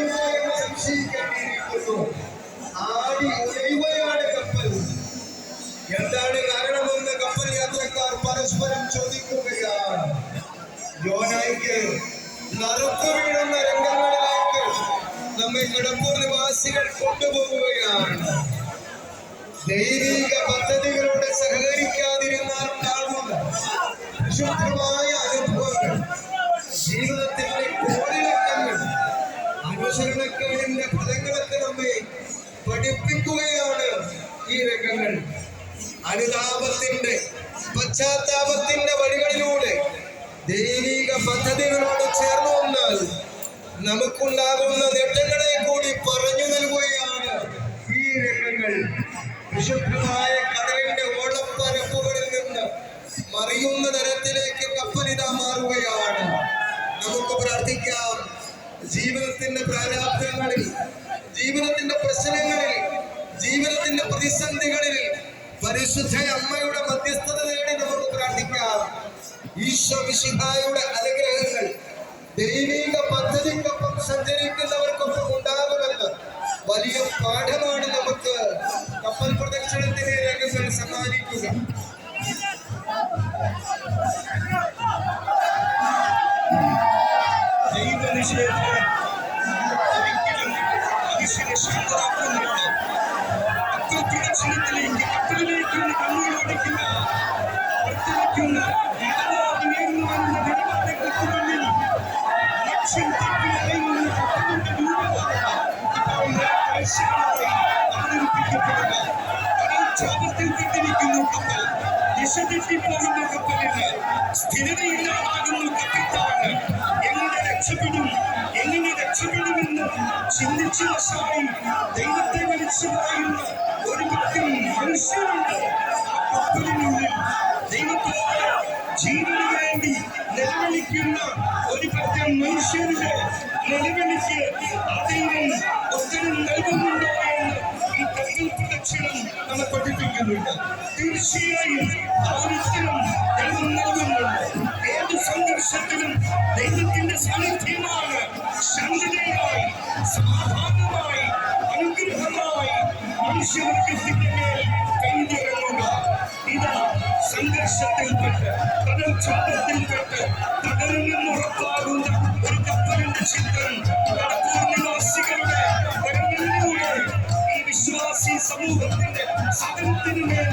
എന്ന് സംശയിക്കേണ്ടിയിരിക്കുന്നു ആടി കപ്പൽ എന്താണ് കപ്പൽ യാത്രക്കാർ പരസ്പരം ചോദിക്കുകയാണ് രംഗങ്ങളിലേക്ക് ദൈവിക പദ്ധതികളോട് സഹകരിക്കാതിരുന്നാൽ ഉണ്ടാകുന്ന വിശുദ്ധമായ പഠിപ്പിക്കുകയാണ് ഈ രംഗങ്ങൾ. അനുതാപത്തിന്റെ പശ്ചാത്താപത്തിന്റെ വഴികളിലൂടെ ദൈവിക പദ്ധതികളോട് ചേർന്നു വന്നാൽ നമുക്കുണ്ടാകുന്ന നേട്ടങ്ങളെ കൂടി പറഞ്ഞു നൽകുകയാണ് ഈ രംഗങ്ങൾ. വിശുദ്ധമായ കടലിന്റെ ഓളപ്പരപ്പുകളിൽ നിന്ന് മറിയുന്ന തരത്തിലേക്ക് കപ്പലിത മാറുകയാണ്. നമുക്ക് പ്രാർത്ഥിക്കാം. ജീവിതത്തിന്റെ പ്രാരാബ്ദങ്ങളിൽ ജീവിതത്തിന്റെ പ്രശ്നങ്ങളിൽ ജീവിതത്തിന്റെ പ്രതിസന്ധികളിൽ പരിശുദ്ധ അമ്മയുടെ മധ്യസ്ഥത നേടി നമുക്ക് പ്രാർത്ഥിക്കാം. ഈശോ വിശുദ്ധായുടെ അനുഗ്രഹങ്ങൾ ദൈവിക പദ്ധതിക്കൊപ്പം സഞ്ചരിക്കുന്നവർക്കൊപ്പം ഉണ്ടാകുമെന്ന് വലിയ പാഠമാണ് നമുക്ക് കപ്പൽ പ്രദക്ഷിണത്തിന്റെ രംഗങ്ങൾ സമ്മാനിക്കുക. ദൈവനിഷേധം പ്രദക്ഷിണത്തിലേക്ക് കപ്പലിലേക്ക് കണ്ണീർ ഓടിക്കുന്ന വർദ്ധിക്കുന്ന ഉയർന്നു വരുന്ന ലക്ഷ്യം തെറ്റി അലയുന്ന കപ്പലിന്റെ രൂപമാണ് ഇപ്പോൾ കാഴ്ചകളായി അവതരിപ്പിക്കപ്പെടുക കടൽ ക്ഷോഭത്തിൽ പെട്ടിരിക്കുന്നു കപ്പൽ. ദിശ തെറ്റിപ്പോകുന്ന കപ്പലിന് സ്ഥിരതയില്ലാതാകുന്നു കപ്പിത്താന് എങ്ങനെ രക്ഷപ്പെടും? എങ്ങനെ രക്ഷപ്പെടുമെന്ന് ചിന്തിച്ചു വശമായി ദൈവത്തെ വിളിച്ചു പറയുന്ന. ആ കപ്പലിനുള്ളിൽ ദൈവത്തോട് ജീവന് വേണ്ടി ഒരു പറ്റം മനുഷ്യരുടെ നിലവിളിക്ക് ദൈവം ഉത്തരം നൽകുന്നുണ്ടോ ഈ കപ്പൽ പ്രദക്ഷിണം പഠിപ്പിക്കുന്നുണ്ട് തീർച്ചയായും ആ ഒരു ഉത്തരം ദൈവം നൽകുന്നുണ്ട് ഏത് സംഘർഷത്തിലും ദൈവത്തിന്റെ സാന്നിധ്യമാണ്. ക്ഷോഭത്തിൽപ്പെട്ട് തകരുമെന്ന് ഉറപ്പാകുന്ന ഒരു കപ്പലിന്റെ ചിത്രം കരങ്ങളിലൂടെ ഈ വിശ്വാസി സമൂഹത്തിന്റെ സകലത്തിനു മേൽ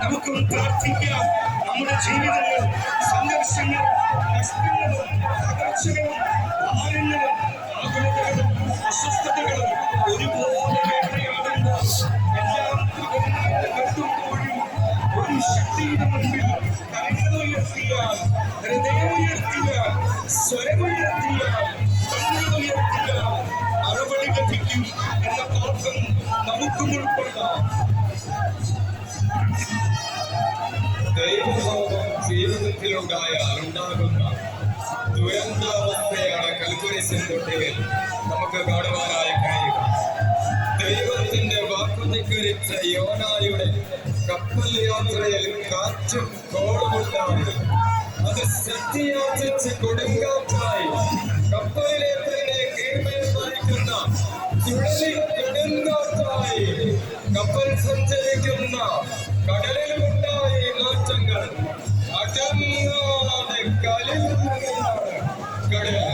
നമുക്കും പ്രാർത്ഥിക്കാം. നമ്മുടെ ജീവിതങ്ങൾ സംഘർഷങ്ങളും നഷ്ടങ്ങളും തകർച്ചകളും ഭാരങ്ങളും ആകുലതകളും അസ്വസ്ഥതകളും ഒരുപോലെ ശക്തിയുടെ മുൻപിൽ കരങ്ങളുയർത്തിയാൽ ഹൃദയമുയർത്തിയാൽ സ്വരമുയർത്തിയാൽ കണ്ണുകളുയർത്തിയാൽ മറുപടി ലഭിക്കും എന്ന പാഠം നമുക്കും ഉൾക്കൊള്ളാം ദൈവകോപം ജീവിതത്തിലുണ്ടായാൽ ഉണ്ടാകുന്ന ദുരന്താവസ്ഥയാണ് കൽക്കുരി തൊട്ടിയിൽ നമുക്ക് കാണുവാനായി കഴിയുക ദൈവത്തിന്റെ വാക്കുധിക്കരിച്ച യോനായുടെ കപ്പൽ യാത്രയിൽ കാറ്റും കോളുമുണ്ടായി അത് ശക്തിയാചിച്ച് കൊടുങ്കാറ്റായി കപ്പലിലെ തന്നെ കീഴ്മേൽ ചുഴലി കൊടുങ്കാറ്റായി കപ്പൽ സഞ്ചരിക്കുന്ന കടലിലുണ്ടായി മാറ്റങ്ങൾ അടങ്ങാതെ കലിയുന്നതാണ് കടൽ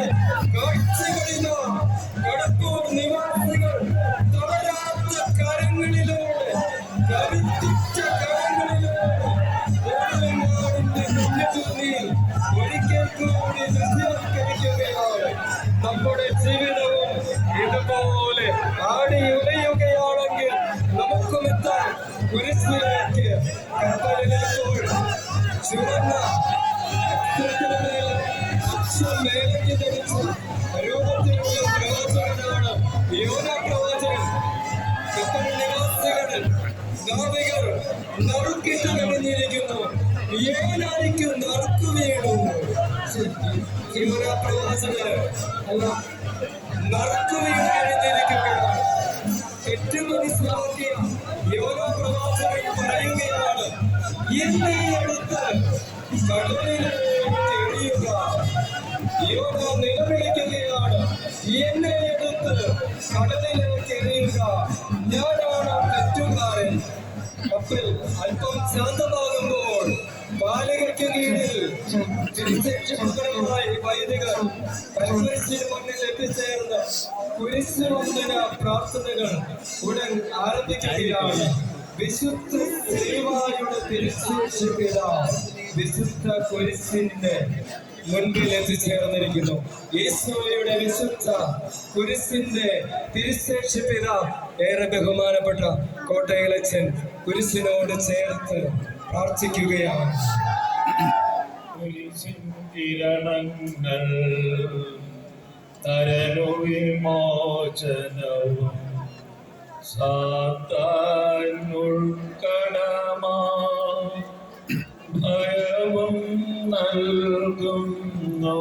കൂടി നിർത്തിവൽക്കരിക്കുകയാണ് നമ്മുടെ ജീവിതവും ഇതുപോലെ ആടി ഉലയുകയാണെങ്കിൽ നമുക്കും എത്താൻ കുരിശിലേക്ക് കപ്പലിലെപ്പോൾ ചുവന്ന മേലേക്ക് ധരിച്ച രൂപത്തിലുള്ള പ്രവാചകനാണ് യോന പ്രവാചകൻ കപ്പൽ നിവാസികൾ നാവികർ നറുക്കിട്ട് കഴിഞ്ഞിരിക്കുന്നു ഏനായിരിക്കും നറുക്കു ഞാനാണ് തെറ്റുകാരൻ. അപ്പോൾ അല്പം ശാന്തമാകുമ്പോൾ ബാലകർക്ക് കീഴിൽ വൈദികർ കൽക്കുരിശിന് മുന്നിൽ എത്തിച്ചേർന്ന കുരിശുവന്ദന പ്രാർത്ഥനകൾ ഉടൻ ആരംഭിക്കുകയാണ്. വിശുദ്ധ സേവായുടെ തിരിച്ചുപിത വിശുദ്ധ കുരിശിന്റെ മുൻപിൽ എത്തിച്ചേർന്നിരിക്കുന്നു. യേശുവയുടെ വിശുദ്ധ കുരിശിന്റെ തിരിച്ചേക്ഷിപ്പിത ഏറെ ബഹുമാനപ്പെട്ട കോട്ടയിലച്ചൻ കുരിശിനോട് ചേർത്ത് പ്രാർത്ഥിക്കുകയാണ്. കിരണങ്ങൾ തരനു ഭയവും നൽകുന്നു.